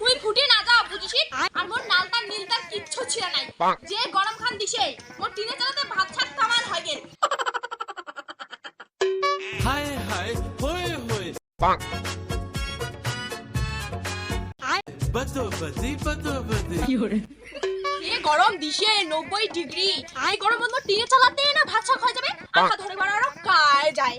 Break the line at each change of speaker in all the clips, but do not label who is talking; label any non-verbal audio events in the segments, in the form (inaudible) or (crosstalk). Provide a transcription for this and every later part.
মুই ফুটে না যা বুঝিস আর মোর নালতা নীলতার কিচ্ছু ছিল নাই। যে গরম খান দিছে মোর টিনে চালাতে ভাত কামান হয়ে গেল
হায় হায় হোয় হোয়। বদবদি বদবদি
有人
，এ গরম দিছে নব্বই ডিগ্রি। এই গরম মোর টিনে চালাতে না ভাত ছাক হয়ে যাবে? আখা ধরে বাড়ানো কায় যায়।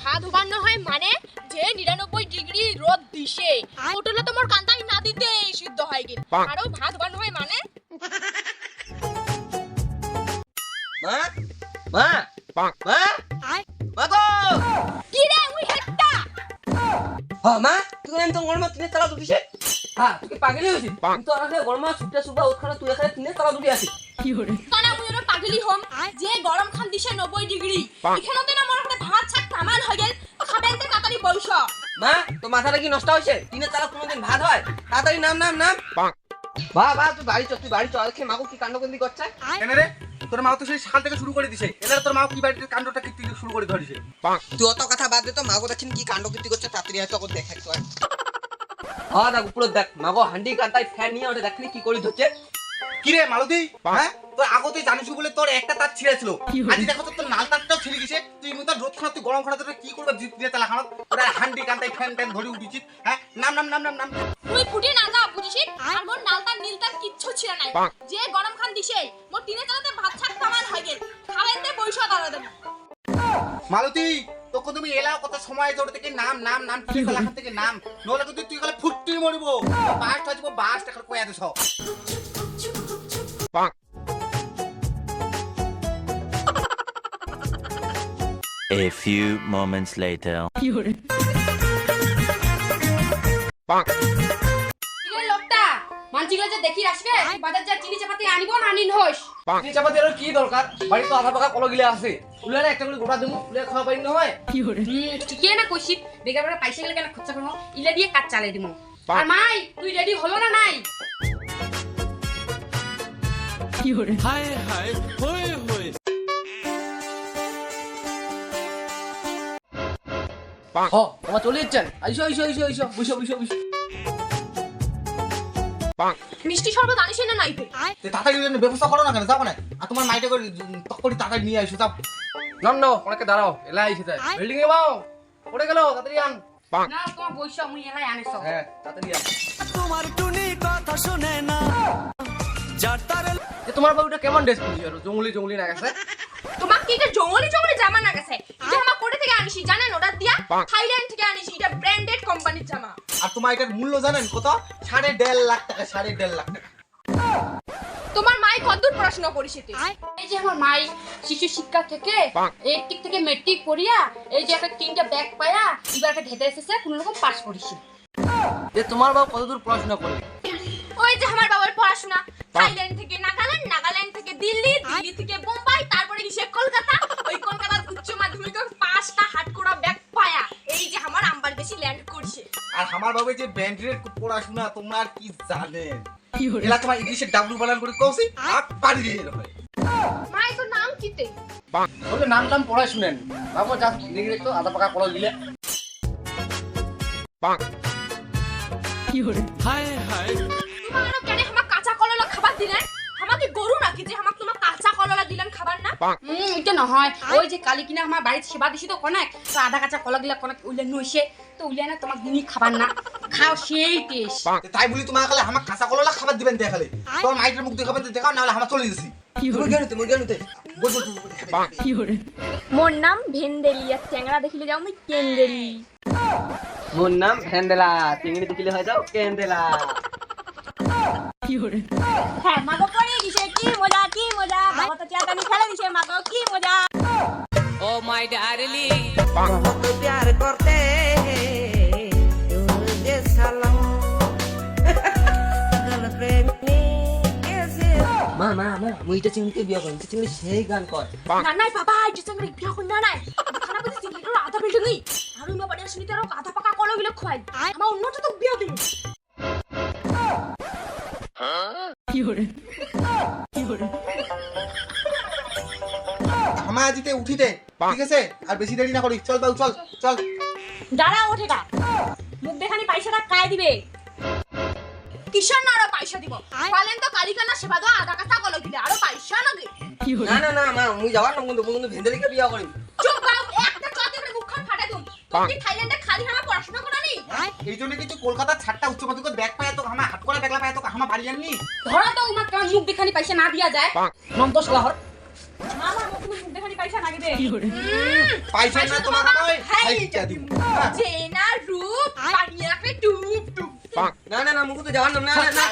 ভাত উবান্ন হয় মানে যে নিরানব্বই ডিগ্রি রোদ দিছে ওটলে তোমার কান্দাই না দিতে সিদ্ধ হয়ে গেল আরও ভাত উবান্ন হয় মানে?
মা? মা? মা? মা তুই এমন গরমা তিনে তালা দুটিছে। হ্যাঁ তুই পাগলি হয়েছিস কিন্তু আর গরমা ছুটে ছুটে ওখানে তুই এখানে তিনে তালা দুটি আসিস
有人
，কানা মুই পাগলি হম যে গরম খান দিছে নব্বই ডিগ্রি। এখানে না মোর হাতে ভাত ছাক কামান হয়ে গেল খাবেন তে তাড়াতাড়ি বইস।
মা তো মাথাটা কি নষ্ট হয়েছে? তিনে তালা কোনোদিন ভাত হয়? তাড়াতাড়ি নাম নাম নাম। বা বা তুই বাড়ি চ তুই বাড়ি চ দেখে মাগো কি কাণ্ডকন্দি করছে?
কেন রে? তোর মা তো সেই সকাল থেকে শুরু করে দিছে। এনারা তোর মা কি বাড়িতে কাণ্ডটা কি শুরু করে ধরেছে?
তুই অত কথা বাদ দে তো মাগো দেখছেন কি কাণ্ডকীর্তি করছে তাড়াতাড়ি হয়তো ওকে দেখ একটু হ্যাঁ দেখ উপরে দেখ মাগো হান্ডি কান্তায় ফ্যান নিয়ে ওটা দেখলি কি করে ধরছে।
কি রে মালতী? হ্যাঁ? তোর আগতে জানিস বলে তোর একটা তার ছিঁড়ে ছিল আজ দেখো তোর তোর নাল তারটাও ছিঁড়ে গেছে। তুই মুই তোর রোদ খানা তুই গরম খানা তোর কি করবে দিয়ে তালা খানা ওরা হান্ডি কান্তায় ফ্যান ট্যান ধরে উঠিছিস হ্যাঁ? নাম নাম নাম নাম নাম।
মুই ফুটে না যা বুঝিস আর মোর নালতা নীলতার কিচ্ছু ছিল নাই। যে গরম খান দিছে মোর টিনে চালাতে ভাত খাবেন তে বইস
তোকে তুমি এলাও কত সময় তোর থেকে নাম নাম নাম ঠিক এলাকা থেকে নাম। নলে কিন্তু তুই খালি ফুটতে মরিব। বাস যাব বাস টাকা কয়া দেছ
A few moments later.
有人
，ইরে লোকটা মানচিগুলো যে দেখি আসবে বাজার যা চিনি চাপাতি আনিব না আনিন হইস
চিনি চাপাতি আর কি দরকার? বাড়ি তো আধা পাকা আছে। উলে না একটা করে গোটা দিমু উলে খাওয়া
হয়
কি হরে না কইছি। গেলে কেন করব? ইলে দিয়ে চালাই দিমু। আর মাই তুই রেডি হলো না নাই?
কি হরে
হায় হায়
হ চলে যাচ্ছেন আইসো আইসো আইসো আইসো।
মিষ্টি শরবত আনিস না নাই তুই
তে তাড়াতাড়ি জন্য ব্যবস্থা করো না কেন? যাব না। আর তোমার মাইটা করে তকরি তাড়াতাড়ি নিয়ে আসো যাও।
নন নো অনেকে দাঁড়াও এলা আইসে তাই বিল্ডিং এ বাও। পড়ে গেল তাড়াতাড়ি আন।
না তোমার বইসা মুই এলাই আনিস।
হ্যাঁ তাড়াতাড়ি আন।
তোমার টুনি কথা শুনে না। যার তারে
তোমার বাবুটা কেমন ড্রেস আর জঙ্গলি জঙ্গলি না গেছে?
তোমার কি এটা জঙ্গলি জঙ্গলি জামা না গেছে? এটা আমার কোটে থেকে আনিসি জানেন? ওটা দিয়া থাইল্যান্ড থেকে আনিসি। এটা ব্র্যান্ডেড কোম্পানির জামা।
আর তোমার এটার মূল্য জানেন কত? সাড়ে দেড় লাখ টাকা সাড়ে দেড় লাখ টাকা।
তোমার মাই কতদূর পড়াশোনা করেছে তুই এই যে আমার মাই শিশু শিক্ষা থেকে একটিক থেকে মেট্রিক পড়িয়া এই যে একটা তিনটা ব্যাগ পায়া এবার একটা ঢেতে এসেছে কোন রকম পাস করেছে
যে তোমার বাবু কতদূর পড়াশোনা করে
ওই যে আমার বাবার পড়াশোনা থাইল্যান্ড থেকে নাগাল্যান্ড দিল্লি দিল্লি থেকে বোম্বাই তারপরে গিয়ে কলকাতা। ওই কলকাতার উচ্চ মাধ্যমিক পাঁচটা হাটকোড়া ব্যাগ পায়া। এই যে আমার আম্বার বেশি ল্যান্ড করছে।
আর আমার বাবু যে ব্যান্ডের পড়াশোনা তোমরা কি জানেন
এলা
তোমার ইংলিশে ডাব্লিউ বানান করে কওছি আর পারি দিয়ে হয়
মা তো নাম কিতে
ওকে নাম টাম পড়াই শুনেন। তারপর যা দেখলে তো আধা পাকা কলা দিলে।
পাক কি হরে
হায় হায়
তোমরা কেন আমার কাঁচা কলা খাবার দিলে কি যে আমাক তোমাক কাঁচা কললা দিলাম খাবার না হুম এটা নহয় ওই যে কালি কিনা আমার বাড়িতে সেবা দিছি তো কনেক তো আধা কাঁচা কলা গিলা কনেক উলিয়া নইছে তো উলিয়া না তোমাক দিনই খাবার না খাও সেই টেস্ট
তাই বলি তোমার খালে আমার কাঁচা কললা খাবার দিবেন দেখালে তোমার মাইটের মুখ দেখাবেন দেখাও নাহলে আমার চলে গেছি
মোর নাম ভেন্দেলিয়া চ্যাংরা দেখিলে যাও আমি কেন্দেলি
মোর নাম ভেন্দেলা চিংড়ি দেখিলে হয় যাও কেন্দেলা
হ্যাঁ
মা हाय (laughs)
মা মা আমার মুইটা চিংড়িকে বিয়ে করি চিংড়ি সেই গান কর
না নাই বাবা এই চিংড়ি বিয়ে করি না নাই খানা বলে চিংড়ির আধা পেটে নেই। আর মা বাড়ি আসনি তার আধা পাকা কলা গুলো খাই আমার অন্যটা তো বিয়ে দিন।
কি হরে কি হরে
হামা আজিতে উঠিতে ঠিক আছে? আর বেশি দেরি না করি চল বাবু চল চল।
দাঁড়া ওঠেটা মুখ দেখানি পয়সাটা কায় দিবে? কিসের না আরও পয়সা দিব? পালেন তো কালিকানা সেবা তো আধা কথা কল দিলে আরও পয়সা নাকি?
না না না মা মুই যাবার না মুই কিন্তু ভেন্ডেলিকে বিয়া করিম।
চুপ বাউ একটা চতে করে মুখখান ফাটাই দুম। তুমি থাইল্যান্ডে খালি হামা পড়াশোনা করা নি
এই জন্য কিন্তু কলকাতার ছাড়টা উচ্চ মাধ্যমিক ব্যাগ পায় তো হামা হাত করে দেখলা পায় তো হামা বাড়ি আনলি।
ধরা তো উমা মুখ দেখানি পয়সা না দিয়া যায়। নন্দস লাহর মামা মুখ মুখ দেখানি পাইছেন না
তোমার আমায় খাইটা দিব। যে হ্যাঁ।
না রূপ পানি আঁকড়ে ডুব ডুব
না না না মুখ তো জাহান্নাম না না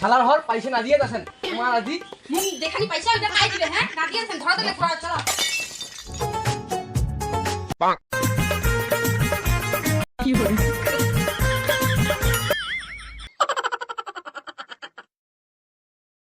শালার হর পাইছে না দিয়ে দাসেন তোমার আজি
মুই দেখানি পাইছে ওটা খাই দিবে হ্যাঁ? না দিয়ে দাসেন ধরা দিলে ধরা চলো।
কি হলো